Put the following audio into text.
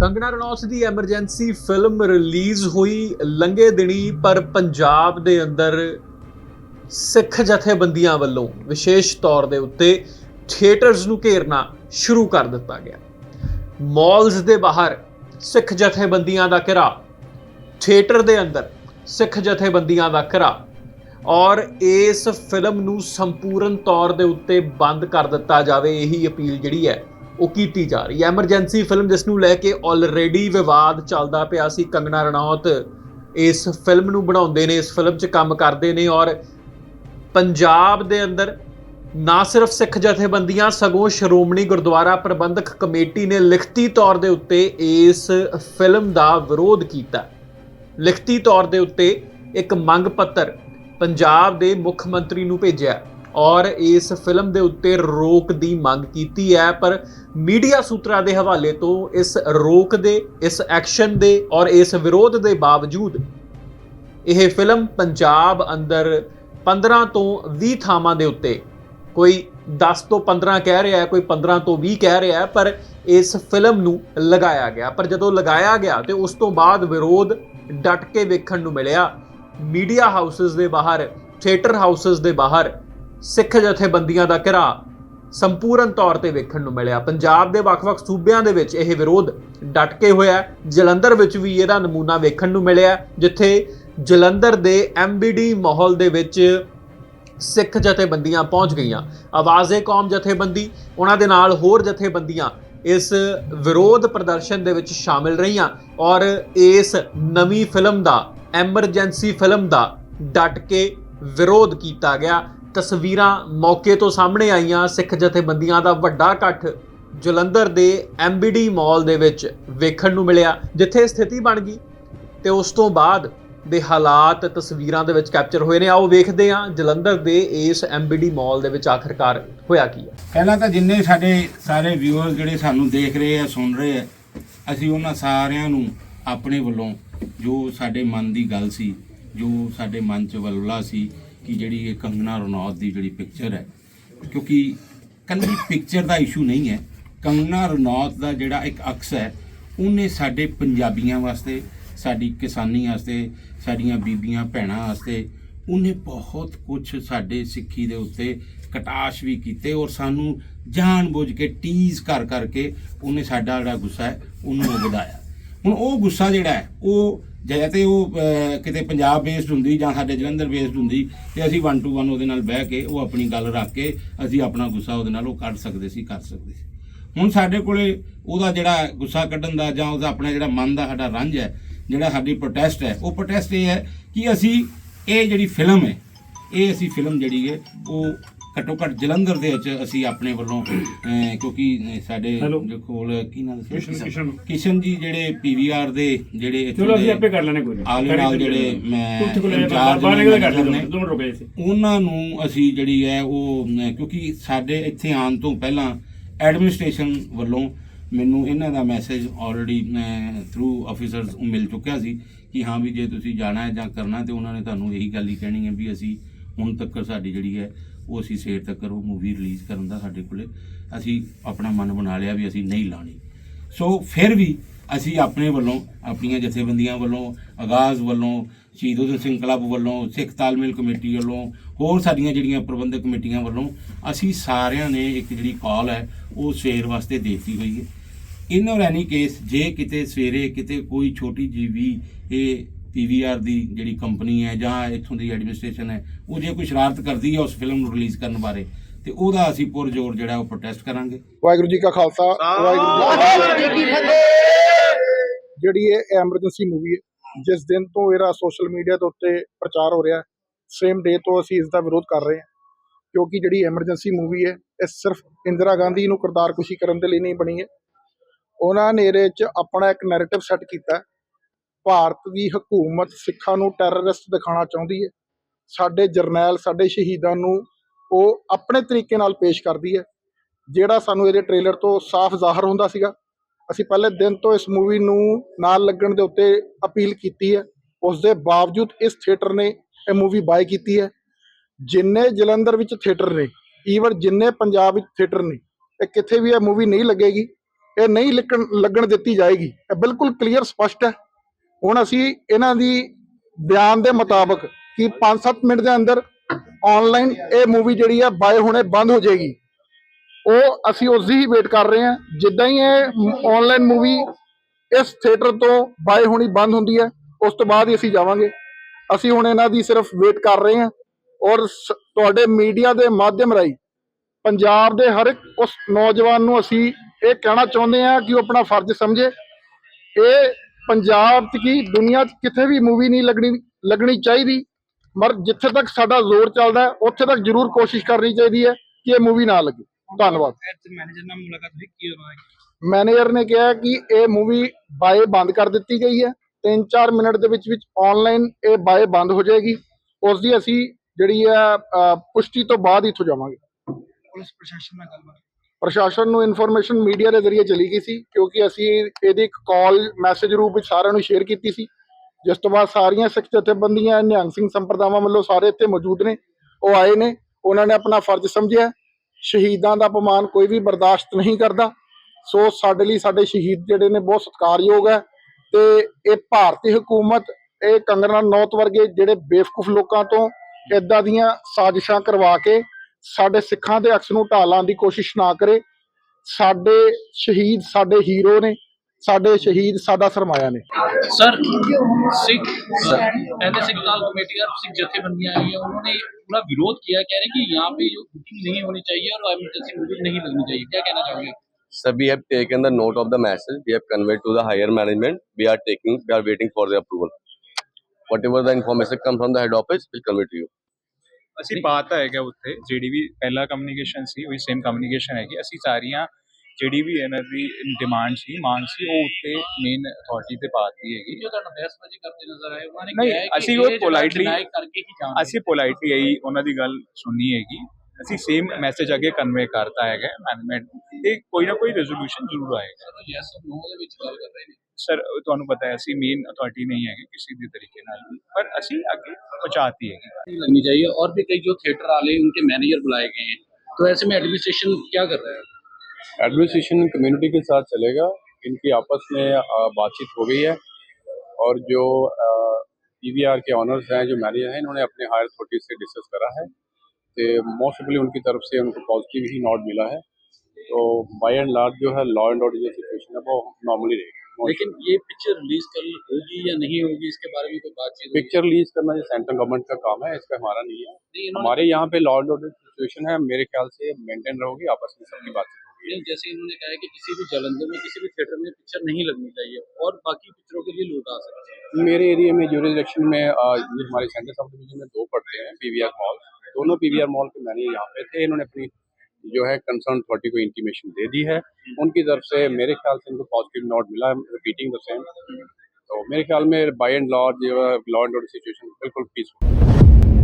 ਕੰਗਣਾ ਰਣੌਤ ਦੀ emergency film release ਹੋਈ ਲੰਘੇ ਦਿਨੀ, ਪਰ ਪੰਜਾਬ ਦੇ ਅੰਦਰ ਸਿੱਖ ਜਥੇਬੰਦੀਆਂ ਵੱਲੋਂ ਵਿਸ਼ੇਸ਼ ਤੌਰ ਦੇ ਉੱਤੇ ਥੀਏਟਰਸ ਨੂੰ ਘੇਰਨਾ ਸ਼ੁਰੂ ਕਰ ਦਿੱਤਾ ਗਿਆ। ਮਾਲਸ ਦੇ ਬਾਹਰ ਸਿੱਖ ਜਥੇਬੰਦੀਆਂ ਦਾ ਘਿਰਾ, ਥੀਏਟਰ ਦੇ ਅੰਦਰ ਸਿੱਖ ਜਥੇਬੰਦੀਆਂ ਦਾ ਘਿਰਾ, ਔਰ ਇਸ ਫਿਲਮ ਨੂੰ ਸੰਪੂਰਨ ਤੌਰ ਦੇ ਉੱਤੇ ਬੰਦ ਕਰ ਦਿੱਤਾ ਜਾਵੇ, ਇਹੀ ਅਪੀਲ ਜਿਹੜੀ ਹੈ ਉਹ ਕੀਤੀ ਜਾ ਰਹੀ ਹੈ। ਐਮਰਜੈਂਸੀ ਫਿਲਮ ਜਿਸ ਨੂੰ ਲੈ ਕੇ ਆਲਰੇਡੀ ਵਿਵਾਦ ਚੱਲਦਾ ਪਿਆ ਸੀ ਕੰਗਣਾ ਰਣੌਤ, ਇਸ ਫਿਲਮ ਨੂੰ ਬਣਾਉਂਦੇ ਨੇ, ਇਸ ਫਿਲਮ 'ਚ ਕੰਮ ਕਰਦੇ ਨੇ ਔਰ ਪੰਜਾਬ ਦੇ ਅੰਦਰ ਨਾ ਸਿਰਫ ਸਿੱਖ ਜਥੇਬੰਦੀਆਂ, ਸਗੋਂ ਸ਼੍ਰੋਮਣੀ ਗੁਰਦੁਆਰਾ ਪ੍ਰਬੰਧਕ ਕਮੇਟੀ ਨੇ ਲਿਖਤੀ ਤੌਰ ਦੇ ਉੱਤੇ ਇਸ ਫਿਲਮ ਦਾ ਵਿਰੋਧ ਕੀਤਾ। ਲਿਖਤੀ ਤੌਰ ਦੇ ਉੱਤੇ ਇੱਕ ਮੰਗ ਪੱਤਰ ਪੰਜਾਬ ਦੇ ਮੁੱਖ ਮੰਤਰੀ ਨੂੰ ਭੇਜਿਆ। ਔਰ ਇਸ ਫਿਲਮ ਦੇ ਉੱਤੇ ਰੋਕ ਦੀ ਮੰਗ ਕੀਤੀ ਹੈ, ਪਰ ਮੀਡੀਆ ਸੂਤਰਾਂ ਦੇ ਹਵਾਲੇ ਤੋਂ ਇਸ ਰੋਕ ਦੇ, ਇਸ ਐਕਸ਼ਨ ਦੇ ਔਰ ਇਸ ਵਿਰੋਧ ਦੇ ਬਾਵਜੂਦ ਇਹ ਫਿਲਮ ਪੰਜਾਬ ਅੰਦਰ 15 ਤੋਂ 20 ਥਾਵਾਂ ਦੇ ਉੱਤੇ, ਕੋਈ 10 ਤੋਂ 15 ਕਹਿ ਰਿਹਾ ਹੈ ਕੋਈ 15 ਤੋਂ 20 ਕਹਿ ਰਿਹਾ ਹੈ ਪਰ ਇਸ ਫਿਲਮ ਨੂੰ ਲਗਾਇਆ ਗਿਆ। ਪਰ ਜਦੋਂ ਲਗਾਇਆ ਗਿਆ ਤੇ ਉਸ ਤੋਂ ਬਾਅਦ ਵਿਰੋਧ ਡਟ ਕੇ ਵੇਖਣ ਨੂੰ ਮਿਲਿਆ। ਮੀਡੀਆ ਹਾਊਸਸ ਦੇ ਬਾਹਰ, ਥੀਏਟਰ ਹਾਊਸਸ ਦੇ ਬਾਹਰ ਸਿੱਖ ਜਥੇਬੰਦੀਆਂ ਦਾ ਘਿਰਾ ਸੰਪੂਰਨ ਤੌਰ ਤੇ ਵੇਖਣ ਨੂੰ ਮਿਲਿਆ। ਪੰਜਾਬ ਦੇ ਵੱਖ-ਵੱਖ ਸੂਬਿਆਂ ਦੇ ਵਿੱਚ ਇਹ ਵਿਰੋਧ ਡਟ ਕੇ ਹੋਇਆ ਜਲੰਧਰ ਵਿੱਚ ਵੀ ਇਹਦਾ ਨਮੂਨਾ ਵੇਖਣ ਨੂੰ ਮਿਲਿਆ ਜਿੱਥੇ ਜਲੰਧਰ ਦੇ ਐਮਬੀਡੀ ਮਾਹੌਲ ਦੇ ਵਿੱਚ ਸਿੱਖ ਜਥੇਬੰਦੀਆਂ ਪਹੁੰਚ ਗਈਆਂ। ਆਵਾਜ਼ੇ ਕੌਮ ਜਥੇਬੰਦੀ, ਉਹਨਾਂ ਦੇ ਨਾਲ ਹੋਰ ਜਥੇਬੰਦੀਆਂ ਇਸ ਵਿਰੋਧ ਪ੍ਰਦਰਸ਼ਨ ਦੇ ਵਿੱਚ ਸ਼ਾਮਿਲ ਰਹੀਆਂ ਔਰ ਇਸ ਨਵੀਂ ਫਿਲਮ ਦਾ, ਐਮਰਜੈਂਸੀ ਫਿਲਮ ਦਾ ਡਟ ਕੇ ਵਿਰੋਧ ਕੀਤਾ ਗਿਆ। ਤਸਵੀਰਾਂ ਮੌਕੇ ਤੋਂ ਸਾਹਮਣੇ ਆਈਆਂ ਸਿੱਖ ਜਥੇਬੰਦੀਆਂ ਦਾ ਵੱਡਾ ਇਕੱਠ ਜਲੰਧਰ ਦੇ ਐਮਬੀਡੀ ਮਾਲ ਦੇ ਵਿੱਚ ਵੇਖਣ ਨੂੰ ਮਿਲਿਆ, ਜਿੱਥੇ ਸਥਿਤੀ ਬਣ ਗਈ ਤੇ ਉਸ ਤੋਂ ਬਾਅਦ ਦੇ ਹਾਲਾਤ ਤਸਵੀਰਾਂ ਦੇ ਵਿੱਚ ਕੈਪਚਰ ਹੋਏ ਨੇ। ਆਓ ਵੇਖਦੇ ਹਾਂ ਜਲੰਧਰ ਦੇ ਇਸ ਐਮਬੀਡੀ ਮਾਲ ਦੇ ਵਿੱਚ ਆਖਰਕਾਰ ਹੋਇਆ ਕੀ ਹੈ। ਪਹਿਲਾਂ ਤਾਂ ਜਿੰਨੇ ਸਾਡੇ ਸਾਰੇ ਵਿਊਅਰ ਜਿਹੜੇ ਸਾਨੂੰ ਦੇਖ ਰਹੇ ਆ, ਸੁਣ ਰਹੇ ਆ, ਅਸੀਂ ਉਹਨਾਂ ਸਾਰਿਆਂ ਨੂੰ ਆਪਣੇ ਵੱਲੋਂ ਜੋ ਸਾਡੇ ਮਨ ਦੀ ਗੱਲ ਸੀ, ਜੋ ਸਾਡੇ ਮਨ 'ਚ ਵਲਵਲਾ ਸੀ ਕਿ ਜਿਹੜੀ ਇਹ ਕੰਗਨਾ ਰਣੌਤ ਦੀ ਜਿਹੜੀ ਪਿਕਚਰ ਹੈ, ਕਿਉਂਕਿ ਕੱਲੀ ਪਿਕਚਰ ਦਾ ਇਸ਼ੂ ਨਹੀਂ ਹੈ। ਕੰਗਨਾ ਰਣੌਤ ਦਾ ਜਿਹੜਾ ਇੱਕ ਅਕਸ ਹੈ, ਉਹਨੇ ਸਾਡੇ ਪੰਜਾਬੀਆਂ ਵਾਸਤੇ, ਸਾਡੀ ਕਿਸਾਨੀ ਵਾਸਤੇ, ਸਾਡੀਆਂ ਬੀਬੀਆਂ ਭੈਣਾਂ ਵਾਸਤੇ, ਉਹਨੇ ਬਹੁਤ ਕੁਝ ਸਾਡੇ ਸਿੱਖੀ ਦੇ ਉੱਤੇ ਕਟਾਸ਼ ਵੀ ਕੀਤੇ ਔਰ ਸਾਨੂੰ ਜਾਣ ਬੁੱਝ ਕੇ ਟੀਜ਼ ਕਰ ਕਰਕੇ ਉਹਨੇ ਸਾਡਾ ਜਿਹੜਾ ਗੁੱਸਾ ਹੈ, ਉਹਨੂੰ ਵਧਾਇਆ। ਹੁਣ ਉਹ ਗੁੱਸਾ ਜਿਹੜਾ ਹੈ, ਉਹ ਜੇ ਤੇ ਉਹ ਕਿਤੇ ਪੰਜਾਬ ਬੇਸਡ ਹੁੰਦੀ ਜਾਂ ਸਾਡੇ ਜਲੰਧਰ ਬੇਸਡ ਹੁੰਦੀ, ਤੇ ਅਸੀਂ 1 ਟੂ 1 ਉਹਦੇ ਨਾਲ ਬਹਿ ਕੇ ਉਹ ਆਪਣੀ ਗੱਲ ਰੱਖ ਕੇ ਅਸੀਂ ਆਪਣਾ ਗੁੱਸਾ ਉਹਦੇ ਨਾਲ ਉਹ ਕੱਢ ਸਕਦੇ ਸੀ, ਕਰ ਸਕਦੇ ਸੀ। ਹੁਣ ਸਾਡੇ ਕੋਲੇ ਉਹਦਾ ਜਿਹੜਾ ਗੁੱਸਾ ਕੱਢਣ ਦਾ ਜਾਂ ਉਹਦਾ ਆਪਣਾ ਜਿਹੜਾ ਮਨ ਦਾ ਸਾਡਾ ਰੰਜ ਹੈ, ਜਿਹੜਾ ਸਾਡੀ ਪ੍ਰੋਟੈਸਟ ਹੈ, ਉਹ ਪ੍ਰੋਟੈਸਟ ਇਹ ਹੈ ਕਿ ਅਸੀਂ, ਇਹ ਜਿਹੜੀ ਫਿਲਮ ਹੈ, ਇਹ ਅਸੀਂ ਫਿਲਮ ਜਿਹੜੀ ਹੈ, ਉਹ ਘੱਟੋ ਘੱਟ ਜਲੰਧਰ ਦੇ ਵਿੱਚ ਅਸੀਂ ਆਪਣੇ ਵੱਲੋਂ ਅਹ, ਕਿਉਂਕਿ ਸਾਡੇ Hello. ਜੋ ਕੋਲ ਕੀ ਨਾਮ ਦੱਸਿਆ? ਕਿਸ਼ਨ- ਕਿਸ਼ਨ। ਕਿਸ਼ਨ ਜੀ ਜਿਹੜੇ ਪੀਵੀਆਰ ਦੇ ਜਿਹੜੇ ਇੱਥੋਂ ਚਲੋ ਅਸੀਂ ਦੇ ਆਪੇ ਕਰ ਲੈਣੇ ਕੋਈ ਆਲੇ ਨਾਲ ਜਿਹੜੇ ਮੈਂ ਉੱਥੇ ਕੋਲੇ ਇੰਚਾਰਜ ਬਾਹਰ ਨਿਕਲ ਕਰ ਲੈਣੇ ਨੇ। ਦੋ ਮਿੰਟ ਰੁਕੇ ਸੀ ਉਹਨਾਂ ਨੂੰ ਅਸੀਂ ਜਿਹੜੀ ਹੈ ਉਹ ਅਮ, ਕਿਉਂਕਿ ਸਾਡੇ ਇੱਥੇ ਆਉਣ ਤੋਂ ਪਹਿਲਾਂ ਐਡਮਿਨਿਸਟ੍ਰੇਸ਼ਨ ਵੱਲੋਂ ਮੈਨੂੰ ਇਹਨਾਂ ਦਾ ਮੈਸੇਜ ਆਲਰੇਡੀ ਥਰੂ ਆਫੀਸਰਸ ਮਿਲ ਚੁੱਕਿਆ ਸੀ ਕਿ ਹਾਂ ਵੀ ਜੇ ਤੁਸੀਂ ਜਾਣਾ ਹੈ ਜਾਂ ਕਰਨਾ ਤੇ ਉਹਨਾਂ ਨੇ ਤੁਹਾਨੂੰ ਇਹੀ ਗੱਲ ਹੀ ਕਹਿਣੀ ਹੈ ਵੀ ਅਸੀਂ ਹੁਣ ਤੱਕ ਸਾਡੀ ਜਿਹੜੀ ਹੈ ਉਹ ਅਸੀਂ ਸੇਰ ਤੱਕ ਉਹ ਮੂਵੀ ਰਿਲੀਜ਼ ਕਰਨ ਦਾ ਸਾਡੇ ਕੋਲੇ, ਅਸੀਂ ਆਪਣਾ ਮਨ ਬਣਾ ਲਿਆ ਵੀ ਅਸੀਂ ਨਹੀਂ ਲਾਣੀ। ਸੋ ਫਿਰ ਵੀ ਅਸੀਂ ਆਪਣੇ ਵੱਲੋਂ, ਆਪਣੀਆਂ ਜਥੇਬੰਦੀਆਂ ਵੱਲੋਂ, ਆਗਾਜ਼ ਵੱਲੋਂ, ਸ਼ਹੀਦ ਉਦਮ ਸਿੰਘ ਕਲੱਬ ਵੱਲੋਂ, ਸਿੱਖ ਤਾਲਮੇਲ ਕਮੇਟੀ ਵੱਲੋਂ, ਹੋਰ ਸਾਡੀਆਂ ਜਿਹੜੀਆਂ ਪ੍ਰਬੰਧਕ ਕਮੇਟੀਆਂ ਵੱਲੋਂ ਅਸੀਂ ਸਾਰਿਆਂ ਨੇ ਇੱਕ ਜਿਹੜੀ ਕਾਲ ਹੈ, ਉਹ ਸਵੇਰ ਵਾਸਤੇ ਦੇਤੀ ਹੋਈ ਹੈ। ਇਨ ਔਰ ਕੇਸ ਜੇ ਕਿਤੇ ਸਵੇਰੇ ਕਿਤੇ ਕੋਈ ਛੋਟੀ ਜਿਹੀ ਵੀ ਇਹ ਪੀਵੀਆਰ ਦੀ ਜਿਹੜੀ ਕੰਪਨੀ ਹੈ ਜਾਂ ਇੱਥੋਂ ਦੀ ਐਡਮਿਨਿਸਟ੍ਰੇਸ਼ਨ ਹੈ ਉਹ ਜੇ ਕੋਈ ਸ਼ਰਾਰਤ ਕਰਦੀ ਹੈ ਉਸ ਫਿਲਮ ਨੂੰ ਰਿਲੀਜ਼ ਕਰਨ ਬਾਰੇ ਤੇ ਉਹਦਾ ਅਸੀਂ ਪੁਰਜੋਰ ਜਿਹੜਾ ਉਹ ਪ੍ਰੋਟੈਸਟ ਕਰਾਂਗੇ। ਵਾਹਿਗੁਰੂ ਜੀ ਕਾ ਖਾਲਸਾ ਵਾਹਿਗੁਰੂ ਜੀ ਕੀ ਫਤਿਹ। ਜਿਹੜੀ ਇਹ ਐਮਰਜੈਂਸੀ ਮੂਵੀ ਹੈ ਜਿਸ ਦਿਨ ਤੋਂ ਇਹਦਾ ਸੋਸ਼ਲ ਮੀਡੀਆ ਦੇ ਉੱਤੇ ਪ੍ਰਚਾਰ ਹੋ ਰਿਹਾ ਸੇਮ ਡੇ ਤੋਂ ਅਸੀਂ ਇਸ ਦਾ ਵਿਰੋਧ ਕਰ ਰਹੇ ਹਾਂ ਕਿਉਂਕਿ ਜਿਹੜੀ ਐਮਰਜੈਂਸੀ ਮੂਵੀ ਹੈ ਇਹ ਸਿਰਫ ਇੰਦਰਾ ਗਾਂਧੀ ਨੂੰ ਕਰਤਾਰਕੁਸ਼ੀ ਕਰਨ ਦੇ ਲਈ ਨਹੀਂ ਬਣੀ ਹੈ। ਉਹਨਾਂ ਨੇ ਇਹਦੇ 'ਚ ਆਪਣਾ ਇੱਕ ਨੈਰੇਟਿਵ ਸੈੱਟ ਕੀਤਾ। ਭਾਰਤ ਦੀ ਹਕੂਮਤ ਸਿੱਖਾਂ ਨੂੰ ਟੈਰਰਿਸਟ ਦਿਖਾਉਣਾ ਚਾਹੁੰਦੀ ਹੈ। ਸਾਡੇ ਜਰਨੈਲ, ਸਾਡੇ ਸ਼ਹੀਦਾਂ ਨੂੰ ਉਹ ਆਪਣੇ ਤਰੀਕੇ ਨਾਲ ਪੇਸ਼ ਕਰਦੀ ਹੈ। ਜਿਹੜਾ ਸਾਨੂੰ ਇਹਦੇ ਟ੍ਰੇਲਰ ਤੋਂ ਸਾਫ਼ ਜ਼ਾਹਰ ਹੁੰਦਾ ਸੀਗਾ। ਅਸੀਂ ਪਹਿਲੇ ਦਿਨ ਤੋਂ ਇਸ ਮੂਵੀ ਨੂੰ ਨਾਲ ਲੱਗਣ ਦੇ ਉੱਤੇ ਅਪੀਲ ਕੀਤੀ ਹੈ। ਉਸ ਦੇ ਬਾਵਜੂਦ ਇਸ ਥੀਏਟਰ ਨੇ ਇਹ ਮੂਵੀ ਬਾਏ ਕੀਤੀ ਹੈ। ਜਿੰਨੇ ਜਲੰਧਰ ਵਿੱਚ ਥੀਏਟਰ ਨੇ ਈਵਨ ਜਿੰਨੇ ਪੰਜਾਬ ਵਿੱਚ ਥੀਏਟਰ ਨੇ, ਇਹ ਕਿੱਥੇ ਵੀ ਇਹ ਮੂਵੀ ਨਹੀਂ ਲੱਗੇਗੀ। ਇਹ ਨਹੀਂ ਲਿਖਣ, ਲੱਗਣ ਦਿੱਤੀ ਜਾਏਗੀ। ਇਹ ਬਿਲਕੁਲ ਕਲੀਅਰ ਸਪਸ਼ਟ ਹੈ। ਹੁਣ ਅਸੀਂ ਇਹਨਾਂ ਦੀ ਬਿਆਨ ਦੇ ਮੁਤਾਬਕ ਕਿ 5-7 ਮਿੰਟ ਦੇ ਅੰਦਰ ਆਨਲਾਈਨ ਇਹ ਮੂਵੀ ਜਿਹੜੀ ਹੈ ਬਾਏ ਹੁਣੇ ਬੰਦ ਹੋ ਜਾਏਗੀ। ਉਹ ਅਸੀਂ ਉਸ ਦੀ ਹੀ ਵੇਟ ਕਰ ਰਹੇ ਹਾਂ। ਜਿੱਦਾਂ ਹੀ ਇਹ ਆਨਲਾਈਨ ਮੂਵੀ ਇਸ ਥੀਏਟਰ ਤੋਂ ਬਾਏ ਹੋਣੀ ਬੰਦ ਹੁੰਦੀ ਹੈ, ਉਸ ਤੋਂ ਬਾਅਦ ਹੀ ਅਸੀਂ ਜਾਵਾਂਗੇ। ਅਸੀਂ ਹੁਣ ਇਹਨਾਂ ਦੀ ਸਿਰਫ ਵੇਟ ਕਰ ਰਹੇ ਹਾਂ ਔਰ ਤੁਹਾਡੇ ਮੀਡੀਆ ਦੇ ਮਾਧਿਅਮ ਰਾਹੀਂ ਪੰਜਾਬ ਦੇ ਹਰ ਇੱਕ ਉਸ ਨੌਜਵਾਨ ਨੂੰ ਅਸੀਂ ਇਹ ਕਹਿਣਾ ਚਾਹੁੰਦੇ ਹਾਂ ਕਿ ਉਹ ਆਪਣਾ ਫਰਜ਼ ਸਮਝੇ। ਇਹ ਪੰਜਾਬ 'ਚ ਕੀ ਦੁਨੀਆ 'ਚ ਕਿਤੇ ਵੀ ਮੂਵੀ ਨਹੀਂ ਲੱਗਣੀ ਲੱਗਣੀ ਚਾਹੀਦੀ। ਮਰ ਜਿੱਥੇ ਤੱਕ ਸਾਡਾ ਜ਼ੋਰ ਚੱਲਦਾ ਹੈ, ਉੱਥੇ ਤੱਕ ਜ਼ਰੂਰ ਕੋਸ਼ਿਸ਼ ਕਰਨੀ ਚਾਹੀਦੀ ਹੈ ਕਿ ਇਹ ਮੂਵੀ ਨਾ ਲੱਗੇ। ਧੰਨਵਾਦ। ਮੈਨੇਜਰ ਨਾਲ ਮੁਲਾਕਾਤ ਹੋਈ ਕੀ ਉਹਨਾਂ ਨੇ ਮੈਨੇਜਰ ਨੇ ਕਿਹਾ ਕਿ ਇਹ ਮੂਵੀ ਬਾਏ ਬੰਦ ਕਰ ਦਿੱਤੀ ਗਈ ਹੈ। 3-4 ਮਿੰਟ ਦੇ ਵਿੱਚ ਵਿੱਚ ਆਨਲਾਈਨ ਇਹ ਬਾਏ ਬੰਦ ਹੋ ਜਾਏਗੀ। ਉਸ ਦੀ ਅਸੀਂ ਜਿਹੜੀ ਹੈ ਪੁਸ਼ਟੀ ਤੋਂ ਬਾਅਦ ਇੱਥੋਂ ਜਾਵਾਂਗੇ। ਪੁਲਿਸ ਪ੍ਰਸ਼ਾਸਨ ਨਾਲ ਗੱਲਬਾਤ ਪ੍ਰਸ਼ਾਸਨ ਨੂੰ ਇਨਫੋਰਮੇਸ਼ਨ ਮੀਡੀਆ ਦੇ ਜ਼ਰੀਏ ਚਲੀ ਗਈ ਸੀ, ਕਿਉਂਕਿ ਅਸੀਂ ਇਹਦੀ ਇੱਕ ਕਾਲ ਮੈਸੇਜ ਰੂਪ ਵਿੱਚ ਸਾਰਿਆਂ ਨੂੰ ਸ਼ੇਅਰ ਕੀਤੀ ਸੀ। ਜਿਸ ਤੋਂ ਬਾਅਦ ਸਾਰੀਆਂ ਸਿੱਖ ਜਥੇਬੰਦੀਆਂ, ਨਿਹੰਗ ਸਿੰਘ ਸੰਪਰਦਾਵਾਂ ਵੱਲੋਂ ਸਾਰੇ ਇੱਥੇ ਮੌਜੂਦ ਨੇ, ਉਹ ਆਏ ਨੇ, ਉਹਨਾਂ ਨੇ ਆਪਣਾ ਫਰਜ਼ ਸਮਝਿਆ। ਸ਼ਹੀਦਾਂ ਦਾ ਅਪਮਾਨ ਕੋਈ ਵੀ ਬਰਦਾਸ਼ਤ ਨਹੀਂ ਕਰਦਾ। ਸੋ ਸਾਡੇ ਲਈ ਸਾਡੇ ਸ਼ਹੀਦ ਜਿਹੜੇ ਨੇ ਬਹੁਤ ਸਤਿਕਾਰਯੋਗ ਹੈ ਤੇ ਇਹ ਭਾਰਤੀ ਹਕੂਮਤ, ਇਹ ਕੰਗਨਾ ਨੌਤ ਵਰਗੇ ਜਿਹੜੇ ਬੇਵਕੂਫ ਲੋਕਾਂ ਤੋਂ ਇਦਾਂ ਦੀਆਂ ਸਾਜ਼ਿਸ਼ਾਂ ਕਰਵਾ ਕੇ ਸਾਡੇ ਸਿੱਖਾਂ ਦੇ ਅਕਸ ਨੂੰ ਢਾਲਾਂ ਦੀ ਕੋਸ਼ਿਸ਼ ਨਾ ਕਰੇ ਸਾਡੇ ਸ਼ਹੀਦ ਸਾਡੇ ਹੀਰੋ ਨੇ ਸਾਡੇ ਸ਼ਹੀਦ ਸਾਡਾ ਸਰਮਾਇਆ ਨੇ सर सिख पहले सिख लाल कमेटी और सिख जथेबंदियां आई हैं उन्होंने पूरा विरोध किया कह रहे हैं कि यहाँ पे जो बुकिंग नहीं होनी चाहिए और इमरजेंसी मूवी नहीं लगनी चाहिए क्या कहना चाहोगे Sir, we have taken the note of the message. We have conveyed to the higher management. We are taking, we are waiting for the approval. Whatever the information comes from the head office, we'll convey to you. ਅਸੀਂ ਪਾਤਾ ਹੈਗਾ ਉੱਥੇ ਜਿਹੜੀ ਵੀ ਪਹਿਲਾ communication ਸੀ ਉਹੀ same communication ਹੈਗੀ। ਅਸੀਂ ਸਾਰੀਆਂ ਜਿਹੜੀ ਵੀ ਇਹਨਾਂ ਦੀ ਡਿਮਾਂਡ ਸੀ ਮੰਗ ਸੀ ਉਹ ਉੱਤੇ ਮੇਨ ਅਥਾਰਟੀ ਤੇ ਪਾਤੀ ਹੈਗੀ। जो ਤੁਹਾਡਾ ਬਹਿਸਬਾਜ਼ੀ ਕਰਦੇ ਨਜ਼ਰ ਆਏ ਉਹਨਾਂ ਨੇ ਕਿਹਾ ਕਿ ਅਸੀਂ ਉਹ ਕਰਕੇ ਹੀ ਜਾਣਗੇ। ਅਸੀਂ ਪੋਲਾਈਟਲੀ ਆਈ ਉਹਨਾਂ ਦੀ ਗੱਲ ਸੁਣਨੀ ਹੈਗੀ। ਅਸੀਂ ਸੇਮ ਮੈਸੇਜ ਅੱਗੇ ਕਨਵੇ ਕਰਤਾ ਹੈਗਾ ਮੈਨੇਜਮੈਂਟ ਤੇ ਕੋਈ ਨਾ ਕੋਈ ਰੈਜ਼ੋਲੂਸ਼ਨ ਜ਼ਰੂਰ ਆਏਗਾ। ਯੈਸ ਨੋ ਦੇ ਵਿੱਚ ਗੱਲ ਕਰ ਰਹੇ ਨੇ। ਸਰ ਤੁਹਾਨੂੰ ਪਤਾ ਹੈ ਅਸੀਂ ਮੇਨ ਅਥਾਰਟੀ ਨਹੀਂ ਹੈਗੇ ਕਿਸੇ ਵੀ ਤਰੀਕੇ ਨਾਲ ਵੀ, ਪਰ ਅਸੀਂ ਅੱਗੇ ਪਹੁੰਚਾਤੀ ਹੈਗੀ नहीं लगनी चाहिए और भी कई जो थिएटर वाले उनके मैनेजर बुलाए गए हैं तो ऐसे में एडमिनिस्ट्रेशन क्या कर रहा है एडमिनिस्ट्रेशन कम्युनिटी के साथ चलेगा इनकी आपस में अ, बातचीत हो गई है और जो पीवीआर के ऑनर्स हैं जो मैनेजर हैं इन्होंने अपने हायर अथॉरिटी से डिस्कस करा है तो मोस्टली उनकी तरफ से उनको पॉजिटिव ही नोट मिला है तो बाय एंड लार्ज لیکن یہ پکچر ریلیز کر ہوگی یا نہیں ہوگی اس کے بارے میں کوئی بات چیت پکچر ریلیز کرنا یہ سینٹرل گورنمنٹ کا کام ہے اس کا ہمارا نہیں ہے۔ ہمارے یہاں پہ لا اینڈ آرڈر سچویشن ہے میرے خیال سے مینٹین رہو گی آپس میں سب کی بات چیت ہوگی۔ جیسے انہوں نے کہا ہے کہ کسی بھی جلندر میں کسی بھی تھیٹر میں پکچر نہیں لگنی چاہیے اور باقی پکچروں کے لیے لوگ آ سکتے ہیں۔ میرے ایریے میں جوری الیکشن میں ہمارے سینٹر سب ڈویژن میں دو پڑتے ہیں پی وی آر مال دونوں پی وی آر مال کے میں نے یہاں پہ تھے انہوں نے اپنی جو ہے کنسرن اتھارٹی کو انٹیمیشن دے دی ہے۔ ان کی طرف سے میرے خیال سے ان کو پازیٹیو نوٹ ملا۔ ریپیٹنگ دا سیم تو میرے خیال میں بائی اینڈ لا جو ہے لا اینڈ آرڈر سچویشن بالکل پیسفل